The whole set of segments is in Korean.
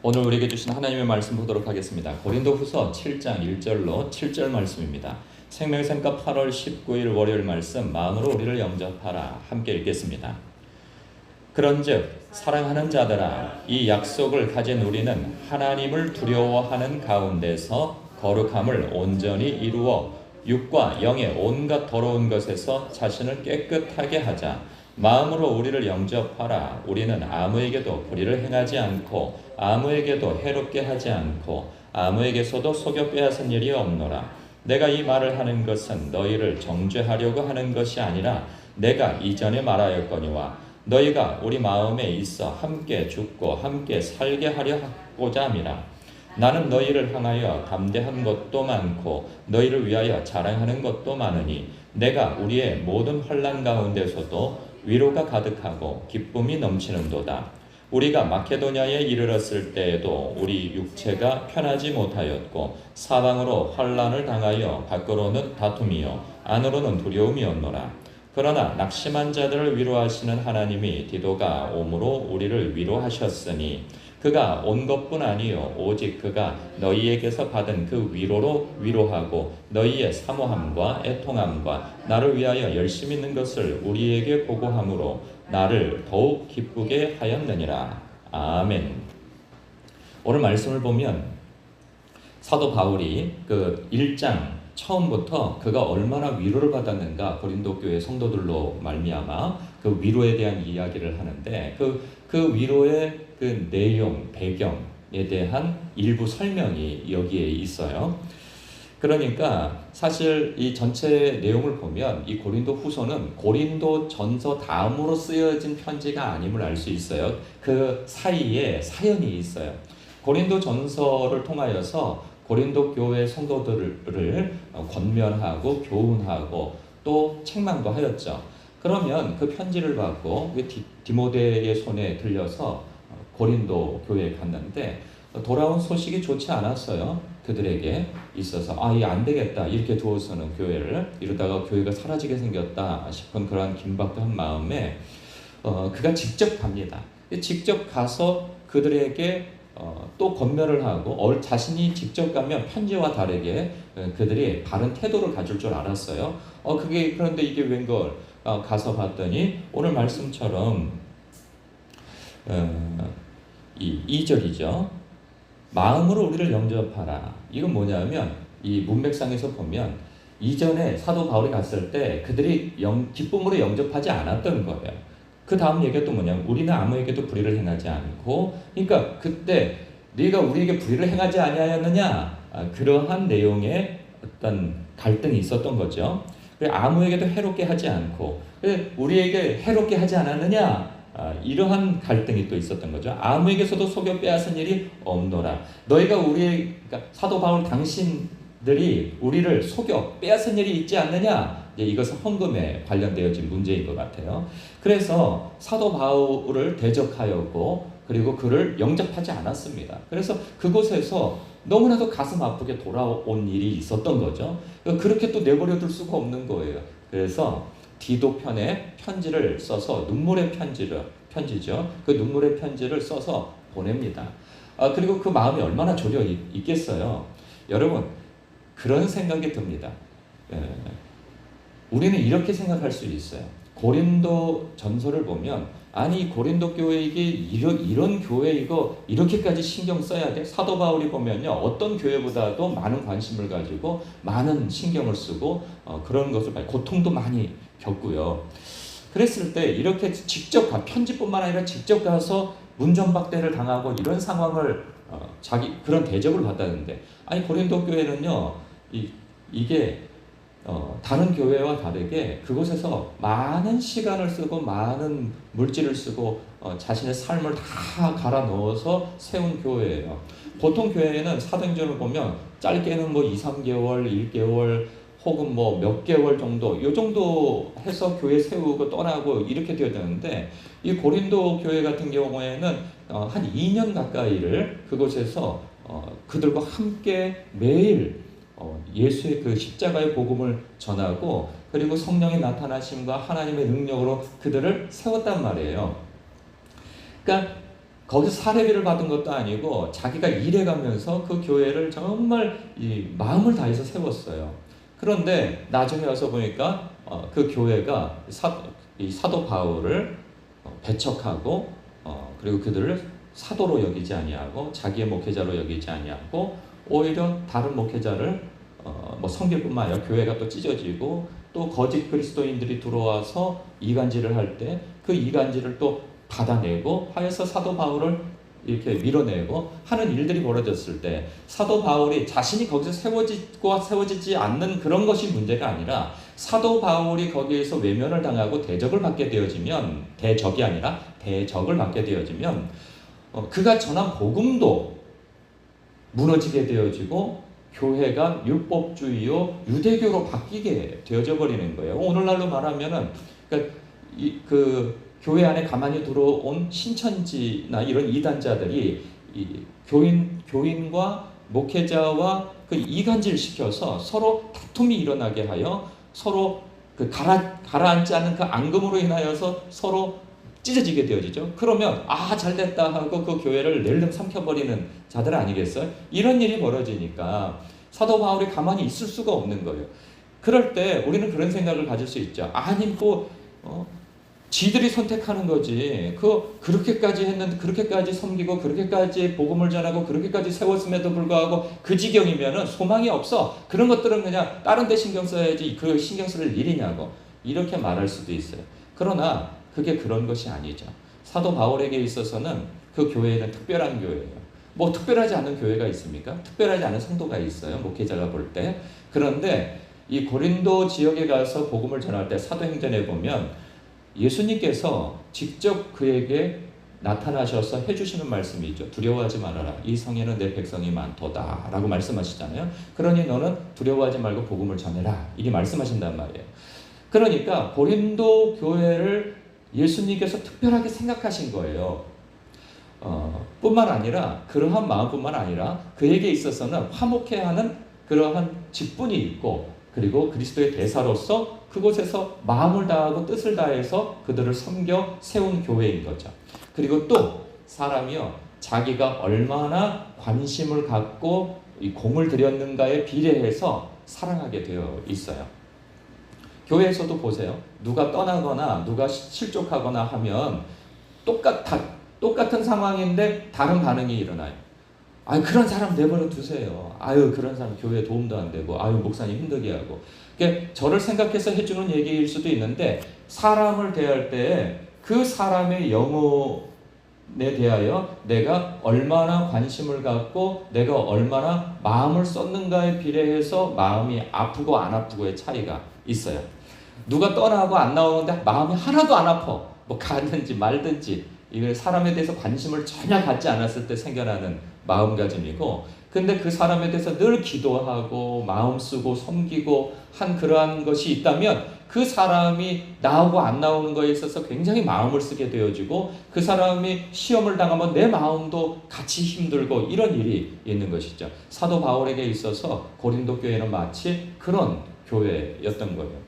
오늘 우리에게 주신 하나님의 말씀 보도록 하겠습니다. 고린도후서 7장 1절로 7절 말씀입니다. 생명샘과 8월 19일 월요일 말씀 마음으로 우리를 영접하라 함께 읽겠습니다. 그런즉 사랑하는 자들아 이 약속을 가진 우리는 하나님을 두려워하는 가운데서 거룩함을 온전히 이루어 육과 영의 온갖 더러운 것에서 자신을 깨끗하게 하자 마음으로 우리를 영접하라 우리는 아무에게도 불의를 행하지 않고 아무에게도 해롭게 하지 않고 아무에게서도 속여 빼앗은 일이 없노라 내가 이 말을 하는 것은 너희를 정죄하려고 하는 것이 아니라 내가 이전에 말하였거니와 너희가 우리 마음에 있어 함께 죽고 함께 살게 하려 하고자 함이라 나는 너희를 향하여 담대한 것도 많고 너희를 위하여 자랑하는 것도 많으니 내가 우리의 모든 환난 가운데서도 위로가 가득하고 기쁨이 넘치는도다. 우리가 마케도냐에 이르렀을 때에도 우리 육체가 편하지 못하였고 사방으로 환란을 당하여 밖으로는 다툼이요 안으로는 두려움이었노라. 그러나 낙심한 자들을 위로하시는 하나님이 디도가 오므로 우리를 위로하셨으니 그가 온 것뿐 아니요 오직 그가 너희에게서 받은 그 위로로 위로하고 너희의 사모함과 애통함과 나를 위하여 열심 있는 것을 우리에게 보고함으로 나를 더욱 기쁘게 하였느니라 아멘. 오늘 말씀을 보면 사도 바울이 그 1장 처음부터 그가 얼마나 위로를 받았는가 고린도 교회 성도들로 말미암아 그 위로에 대한 이야기를 하는데 그, 그 위로의 그 내용 배경에 대한 일부 설명이 여기에 있어요. 그러니까 사실 이 전체 내용을 보면 이 고린도 후서는 고린도 전서 다음으로 쓰여진 편지가 아님을 알 수 있어요. 그 사이에 사연이 있어요. 고린도 전서를 통하여서 고린도 교회 성도들을 권면하고 교훈하고 또 책망도 하였죠. 그러면 그 편지를 받고 그 디모데의 손에 들려서 고린도 교회에 갔는데 돌아온 소식이 좋지 않았어요. 그들에게 있어서 아, 이 안 되겠다. 이렇게 두어서는 교회를 이러다가 교회가 사라지게 생겼다 싶은 그러한 긴박한 마음에 어, 그가 직접 갑니다. 직접 가서 그들에게 어, 또 권면을 하고 자신이 직접 가면 편지와 다르게 어, 그들이 바른 태도를 가질 줄 알았어요. 어 그게 그런데 이게 웬걸 어, 가서 봤더니 오늘 말씀처럼 어, 이 2절이죠. 마음으로 우리를 영접하라. 이건 뭐냐면 이 문맥상에서 보면 이전에 사도 바울이 갔을 때 그들이 영, 기쁨으로 영접하지 않았던 거예요. 그 다음 얘기가 또 뭐냐면 우리는 아무에게도 불의를 행하지 않고 그러니까 그때 네가 우리에게 불의를 행하지 아니하였느냐 아, 그러한 내용의 어떤 갈등이 있었던 거죠. 아무에게도 해롭게 하지 않고 우리에게 해롭게 하지 않았느냐 아, 이러한 갈등이 또 있었던 거죠. 아무에게서도 속여 빼앗은 일이 없노라. 너희가 우리 그러니까 사도 바울 당신들이 우리를 속여 빼앗은 일이 있지 않느냐? 이것은 헌금에 관련되어진 문제인 것 같아요. 그래서 사도 바울을 대적하였고 그리고 그를 영접하지 않았습니다. 그래서 그곳에서 너무나도 가슴 아프게 돌아온 일이 있었던 거죠. 그렇게 또 내버려 둘 수가 없는 거예요. 그래서 디도 편에 편지를 써서 눈물의 편지를 편지죠. 그 눈물의 편지를 써서 보냅니다. 아, 그리고 그 마음이 얼마나 졸여 있겠어요. 여러분 그런 생각이 듭니다. 예. 우리는 이렇게 생각할 수 있어요. 고린도 전서를 보면 아니 고린도 교회에게 이런 이런 교회 이거 이렇게까지 신경 써야 돼? 사도 바울이 보면요 어떤 교회보다도 많은 관심을 가지고 많은 신경을 쓰고 어, 그런 것을 고통도 많이 겪고요. 그랬을 때 이렇게 직접 가 편지뿐만 아니라 직접 가서 문전박대를 당하고 이런 상황을 어, 자기 그런 대접을 받았는데 아니 고린도 교회는요 이 이게 어, 다른 교회와 다르게 그곳에서 많은 시간을 쓰고 많은 물질을 쓰고 어, 자신의 삶을 다 갈아 넣어서 세운 교회예요. 보통 교회는 사도행전을 보면 짧게는 뭐 2, 3개월, 1개월 혹은 뭐 몇 개월 정도 요 정도 해서 교회 세우고 떠나고 이렇게 되어야 되는데 이 고린도 교회 같은 경우에는 어, 한 2년 가까이를 그곳에서 어, 그들과 함께 매일 어, 예수의 그 십자가의 복음을 전하고 그리고 성령의 나타나심과 하나님의 능력으로 그들을 세웠단 말이에요. 그러니까 거기서 사례비를 받은 것도 아니고 자기가 일해가면서 그 교회를 정말 이 마음을 다해서 세웠어요. 그런데 나중에 와서 보니까 어, 그 교회가 사, 이 사도 바울을 어, 배척하고 어, 그리고 그들을 사도로 여기지 아니하고 자기의 목회자로 여기지 아니하고 오히려 다른 목회자를 어, 뭐 성길뿐만 아니라 교회가 또 찢어지고 또 거짓 그리스도인들이 들어와서 이간질을 할 때 그 이간질을 또 받아내고 하여서 사도 바울을 이렇게 밀어내고 하는 일들이 벌어졌을 때 사도 바울이 자신이 거기서 세워지고 세워지지 않는 그런 것이 문제가 아니라 사도 바울이 거기에서 외면을 당하고 대적을 받게 되어지면 대적이 아니라 대적을 받게 되어지면 어, 그가 전한 복음도 무너지게 되어지고 교회가 율법주의요 유대교로 바뀌게 되어져 버리는 거예요. 오늘날로 말하면은 그러니까 이, 그 교회 안에 가만히 들어온 신천지나 이런 이단자들이 이 교인 교인과 목회자와 그 이간질 시켜서 서로 다툼이 일어나게 하여 서로 그 가라 가라앉지 않는 그 앙금으로 인하여서 서로 찢어지게 되어지죠. 그러면 아 잘됐다 하고 그 교회를 낼름 삼켜버리는 자들 아니겠어요? 이런 일이 벌어지니까 사도 바울이 가만히 있을 수가 없는 거예요. 그럴 때 우리는 그런 생각을 가질 수 있죠. 아니 뭐 어, 지들이 선택하는 거지. 그 그렇게까지 했는데 그렇게까지 섬기고 그렇게까지 복음을 전하고 그렇게까지 세웠음에도 불구하고 그 지경이면은 소망이 없어. 그런 것들은 그냥 다른 데 신경 써야지 그 신경 쓸 일이냐고 이렇게 말할 수도 있어요. 그러나 그게 그런 것이 아니죠. 사도 바울에게 있어서는 그 교회는 특별한 교회예요. 뭐 특별하지 않은 교회가 있습니까? 특별하지 않은 성도가 있어요. 목회자가 볼 때. 그런데 이 고린도 지역에 가서 복음을 전할 때 사도행전에 보면 예수님께서 직접 그에게 나타나셔서 해주시는 말씀이 있죠. 두려워하지 말아라. 이 성에는 내 백성이 많도다. 라고 말씀하시잖아요. 그러니 너는 두려워하지 말고 복음을 전해라. 이게 말씀하신단 말이에요. 그러니까 고린도 교회를 예수님께서 특별하게 생각하신 거예요. 어, 뿐만 아니라 그러한 마음뿐만 아니라 그에게 있어서는 화목해하는 그러한 직분이 있고 그리고 그리스도의 대사로서 그곳에서 마음을 다하고 뜻을 다해서 그들을 섬겨 세운 교회인 거죠. 그리고 또 사람이요 자기가 얼마나 관심을 갖고 이 공을 들였는가에 비례해서 사랑하게 되어 있어요. 교회에서도 보세요. 누가 떠나거나 누가 실족하거나 하면 똑같아 똑같은 상황인데 다른 반응이 일어나요. 아 그런 사람 내버려 두세요. 아유 그런 사람 교회 도움도 안 되고 아유 목사님 힘들게 하고. 그러니까 저를 생각해서 해주는 얘기일 수도 있는데 사람을 대할 때 그 사람의 영혼에 대하여 내가 얼마나 관심을 갖고 내가 얼마나 마음을 썼는가에 비례해서 마음이 아프고 안 아프고의 차이가 있어요. 누가 떠나고 안 나오는데 마음이 하나도 안 아파. 뭐 가든지 말든지 이걸 사람에 대해서 관심을 전혀 갖지 않았을 때 생겨나는 마음가짐이고 근데 그 사람에 대해서 늘 기도하고 마음 쓰고 섬기고 한 그러한 것이 있다면 그 사람이 나오고 안 나오는 거에 있어서 굉장히 마음을 쓰게 되어지고 그 사람이 시험을 당하면 내 마음도 같이 힘들고 이런 일이 있는 것이죠. 사도 바울에게 있어서 고린도 교회는 마치 그런 교회였던 거예요.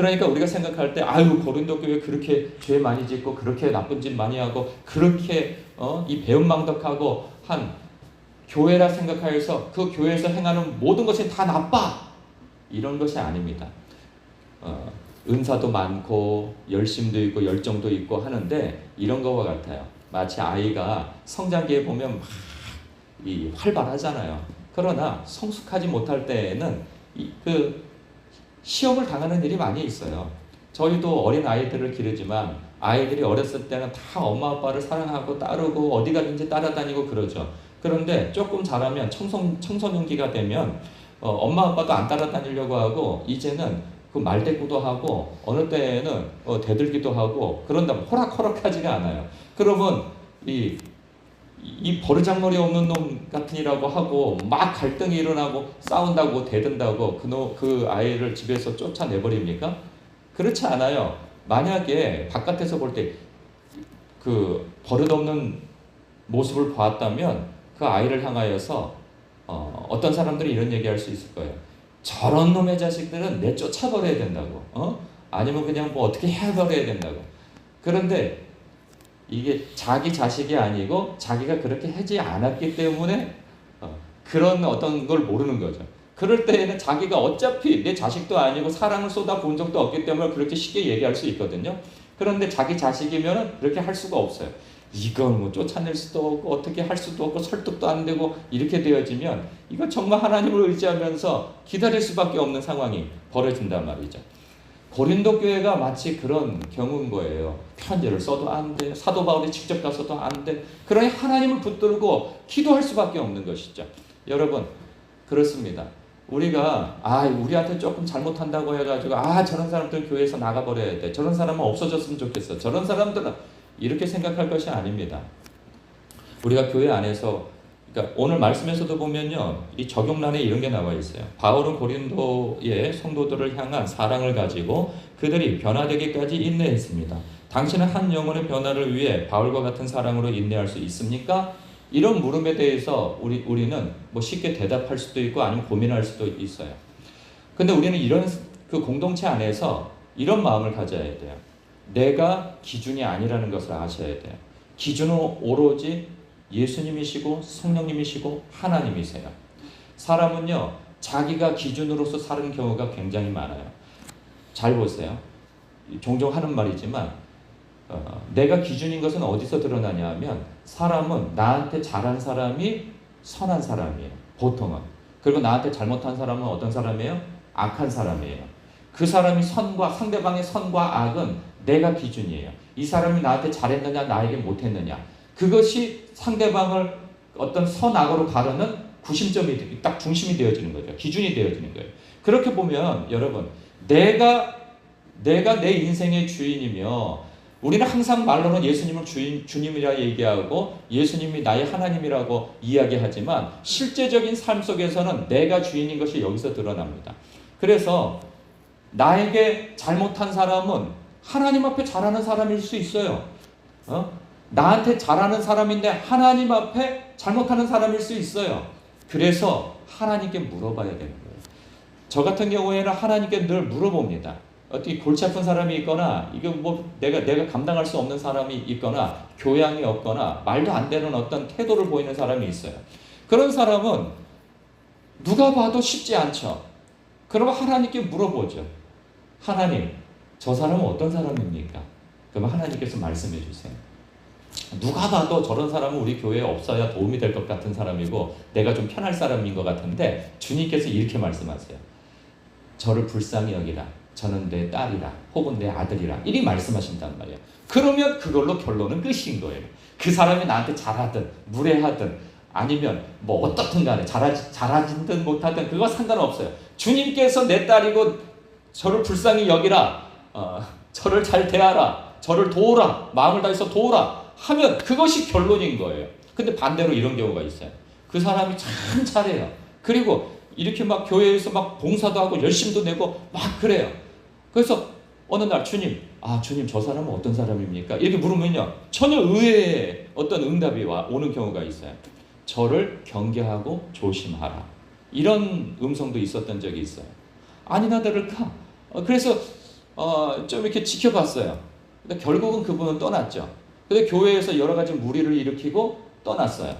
그러니까 우리가 생각할 때 아유 고린도 교회 그렇게 죄 많이 짓고 그렇게 나쁜 짓 많이 하고 그렇게 어, 이 배은망덕하고 한 교회라 생각하여서 그 교회에서 행하는 모든 것이 다 나빠 이런 것이 아닙니다. 어, 은사도 많고 열심도 있고 열정도 있고 하는데 이런 것과 같아요. 마치 아이가 성장기에 보면 막 이 활발하잖아요. 그러나 성숙하지 못할 때에는 그 시험을 당하는 일이 많이 있어요. 저희도 어린 아이들을 기르지만 아이들이 어렸을 때는 다 엄마 아빠를 사랑하고 따르고 어디 가든지 따라다니고 그러죠. 그런데 조금 자라면 청소, 청소년기가 되면 어, 엄마 아빠도 안 따라다니려고 하고 이제는 그 말대꾸도 하고 어느 때에는 어, 대들기도 하고 그런다면 호락호락하지가 않아요. 그러면 이, 이 버르장머리 없는 놈 같으니라고 하고 막 갈등이 일어나고 싸운다고 대든다고 그, 놈, 그 아이를 집에서 쫓아내버립니까? 그렇지 않아요. 만약에 바깥에서 볼 때 그 버릇없는 모습을 봤다면 그 아이를 향하여서 어, 어떤 사람들이 이런 얘기할 수 있을 거예요. 저런 놈의 자식들은 내 쫓아버려야 된다고. 어? 아니면 그냥 뭐 어떻게 해버려야 된다고. 그런데 이게 자기 자식이 아니고 자기가 그렇게 하지 않았기 때문에 어, 그런 어떤 걸 모르는 거죠. 그럴 때에는 자기가 어차피 내 자식도 아니고 사랑을 쏟아 본 적도 없기 때문에 그렇게 쉽게 얘기할 수 있거든요. 그런데 자기 자식이면 그렇게 할 수가 없어요. 이걸 뭐 쫓아낼 수도 없고 어떻게 할 수도 없고 설득도 안 되고 이렇게 되어지면 이건 정말 하나님을 의지하면서 기다릴 수밖에 없는 상황이 벌어진단 말이죠. 고린도 교회가 마치 그런 경우인 거예요. 편지를 써도 안 돼. 사도 바울이 직접 가서도 안 돼. 그러니 하나님을 붙들고 기도할 수밖에 없는 것이죠. 여러분 그렇습니다. 우리가 아 우리한테 조금 잘못한다고 해가지고 아 저런 사람들 교회에서 나가버려야 돼. 저런 사람은 없어졌으면 좋겠어. 저런 사람들은 이렇게 생각할 것이 아닙니다. 우리가 교회 안에서 그러니까 오늘 말씀에서도 보면요. 이 적용란에 이런 게 나와 있어요. 바울은 고린도의 성도들을 향한 사랑을 가지고 그들이 변화되기까지 인내했습니다. 당신은 한 영혼의 변화를 위해 바울과 같은 사랑으로 인내할 수 있습니까? 이런 물음에 대해서 우리 우리는 뭐 쉽게 대답할 수도 있고 아니면 고민할 수도 있어요. 근데 우리는 이런 그 공동체 안에서 이런 마음을 가져야 돼요. 내가 기준이 아니라는 것을 아셔야 돼요. 기준은 오로지 예수님이시고 성령님이시고 하나님이세요. 사람은요, 자기가 기준으로서 사는 경우가 굉장히 많아요. 잘 보세요. 종종 하는 말이지만, 어, 내가 기준인 것은 어디서 드러나냐 하면, 사람은 나한테 잘한 사람이 선한 사람이에요. 보통은. 그리고 나한테 잘못한 사람은 어떤 사람이에요? 악한 사람이에요. 그 사람이 선과 상대방의 선과 악은 내가 기준이에요. 이 사람이 나한테 잘했느냐, 나에게 못했느냐. 그것이 상대방을 어떤 선악으로 가르는 구심점이 딱 중심이 되어지는 거죠. 기준이 되어지는 거예요. 그렇게 보면 여러분, 내가 내가 내 인생의 주인이며 우리는 항상 말로는 예수님을 주인, 주님이라 얘기하고 예수님이 나의 하나님이라고 이야기하지만 실제적인 삶 속에서는 내가 주인인 것이 여기서 드러납니다. 그래서 나에게 잘못한 사람은 하나님 앞에 잘하는 사람일 수 있어요. 어? 나한테 잘하는 사람인데 하나님 앞에 잘못하는 사람일 수 있어요. 그래서 하나님께 물어봐야 되는 거예요. 저 같은 경우에는 하나님께 늘 물어봅니다. 어떻게 골치 아픈 사람이 있거나 이게 뭐 내가 내가 감당할 수 없는 사람이 있거나 교양이 없거나 말도 안 되는 어떤 태도를 보이는 사람이 있어요. 그런 사람은 누가 봐도 쉽지 않죠. 그러면 하나님께 물어보죠. 하나님, 저 사람은 어떤 사람입니까? 그러면 하나님께서 말씀해 주세요. 누가 봐도 저런 사람은 우리 교회에 없어야 도움이 될 것 같은 사람이고 내가 좀 편할 사람인 것 같은데 주님께서 이렇게 말씀하세요. 저를 불쌍히 여기라. 저는 내 딸이라 혹은 내 아들이라 이리 말씀하신단 말이에요. 그러면 그걸로 결론은 끝인 거예요. 그 사람이 나한테 잘하든 무례하든 아니면 뭐 어떻든 간에 잘하지, 잘하든 못하든 그거 상관없어요. 주님께서 내 딸이고 저를 불쌍히 여기라. 어, 저를 잘 대하라. 저를 도우라. 마음을 다해서 도우라. 하면 그것이 결론인 거예요. 근데 반대로 이런 경우가 있어요. 그 사람이 참 잘해요. 그리고 이렇게 막 교회에서 막 봉사도 하고 열심도 내고 막 그래요. 그래서 어느 날 주님, 아 주님 저 사람은 어떤 사람입니까? 이렇게 물으면요 전혀 의외의 어떤 응답이 와 오는 경우가 있어요. 저를 경계하고 조심하라. 이런 음성도 있었던 적이 있어요. 아니나 다를까? 어, 그래서 어, 좀 이렇게 지켜봤어요. 근데 결국은 그분은 떠났죠. 근데 교회에서 여러 가지 무리를 일으키고 떠났어요.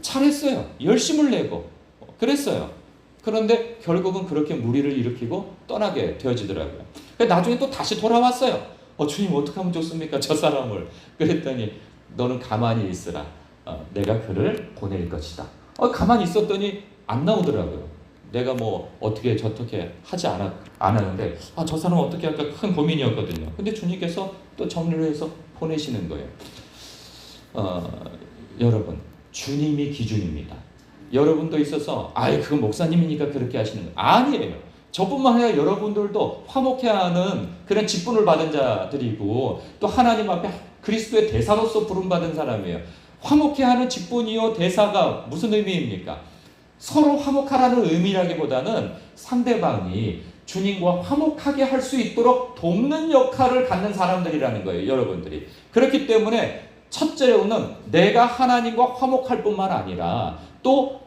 잘했어요. 열심을 내고 그랬어요. 그런데 결국은 그렇게 무리를 일으키고 떠나게 되어지더라고요. 나중에 또 다시 돌아왔어요. 어, 주님 어떻게 하면 좋습니까? 저 사람을. 그랬더니 너는 가만히 있으라. 어, 내가 그를 보낼 것이다. 어, 가만히 있었더니 안 나오더라고요. 내가 뭐 어떻게 저떻게 하지 않았, 않았는데 아, 저 사람 어떻게 할까 큰 고민이었거든요. 근데 주님께서 또 정리를 해서 보내시는 거예요. 어, 여러분, 주님이 기준입니다. 여러분도 있어서 아이 그 목사님이니까 그렇게 하시는 거 아니에요. 저뿐만 아니라 여러분들도 화목해하는 그런 직분을 받은 자들이고 또 하나님 앞에 그리스도의 대사로서 부름받은 사람이에요. 화목해 하는 직분이요 대사가 무슨 의미입니까? 서로 화목하라는 의미라기보다는 상대방이 주님과 화목하게 할 수 있도록 돕는 역할을 갖는 사람들이라는 거예요, 여러분들이. 그렇기 때문에 첫째로는 내가 하나님과 화목할 뿐만 아니라 또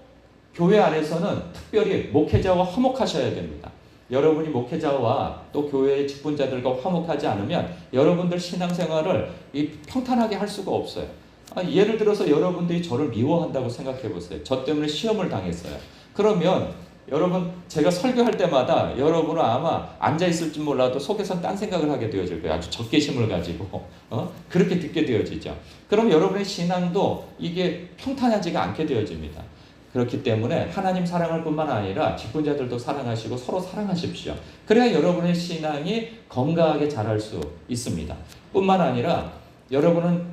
교회 안에서는 특별히 목회자와 화목하셔야 됩니다. 여러분이 목회자와 또 교회의 직분자들과 화목하지 않으면 여러분들 신앙생활을 이 평탄하게 할 수가 없어요. 아, 예를 들어서 여러분들이 저를 미워한다고 생각해 보세요. 저 때문에 시험을 당했어요. 그러면 여러분 제가 설교할 때마다 여러분은 아마 앉아 있을지 몰라도 속에선 딴 생각을 하게 되어질 거예요. 아주 적개심을 가지고 어? 그렇게 듣게 되어지죠. 그럼 여러분의 신앙도 이게 평탄하지가 않게 되어집니다. 그렇기 때문에 하나님 사랑할 뿐만 아니라 직분자들도 사랑하시고 서로 사랑하십시오. 그래야 여러분의 신앙이 건강하게 자랄 수 있습니다. 뿐만 아니라 여러분은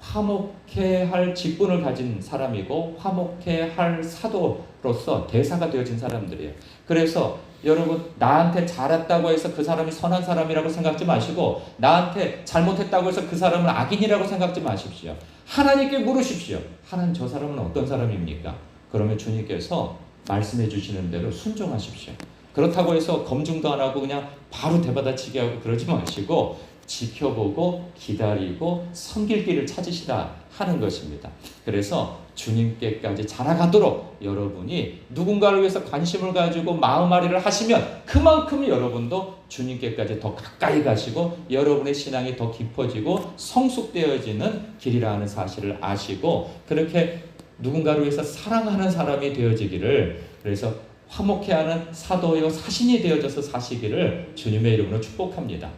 화목해 할 직분을 가진 사람이고 화목해 할 사도로서 대사가 되어진 사람들이에요. 그래서 여러분 나한테 잘했다고 해서 그 사람이 선한 사람이라고 생각지 마시고 나한테 잘못했다고 해서 그 사람을 악인이라고 생각지 마십시오. 하나님께 물으십시오. 하나님 저 사람은 어떤 사람입니까? 그러면 주님께서 말씀해 주시는 대로 순종하십시오. 그렇다고 해서 검증도 안 하고 그냥 바로 대받아치게 하고 그러지 마시고 지켜보고 기다리고 섬길 길을 찾으시라 하는 것입니다. 그래서 주님께까지 자라가도록 여러분이 누군가를 위해서 관심을 가지고 마음앓이를 하시면 그만큼 여러분도 주님께까지 더 가까이 가시고 여러분의 신앙이 더 깊어지고 성숙되어지는 길이라는 사실을 아시고 그렇게 누군가를 위해서 사랑하는 사람이 되어지기를 그래서 화목해하는 사도요 사신이 되어져서 사시기를 주님의 이름으로 축복합니다.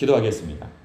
기도하겠습니다.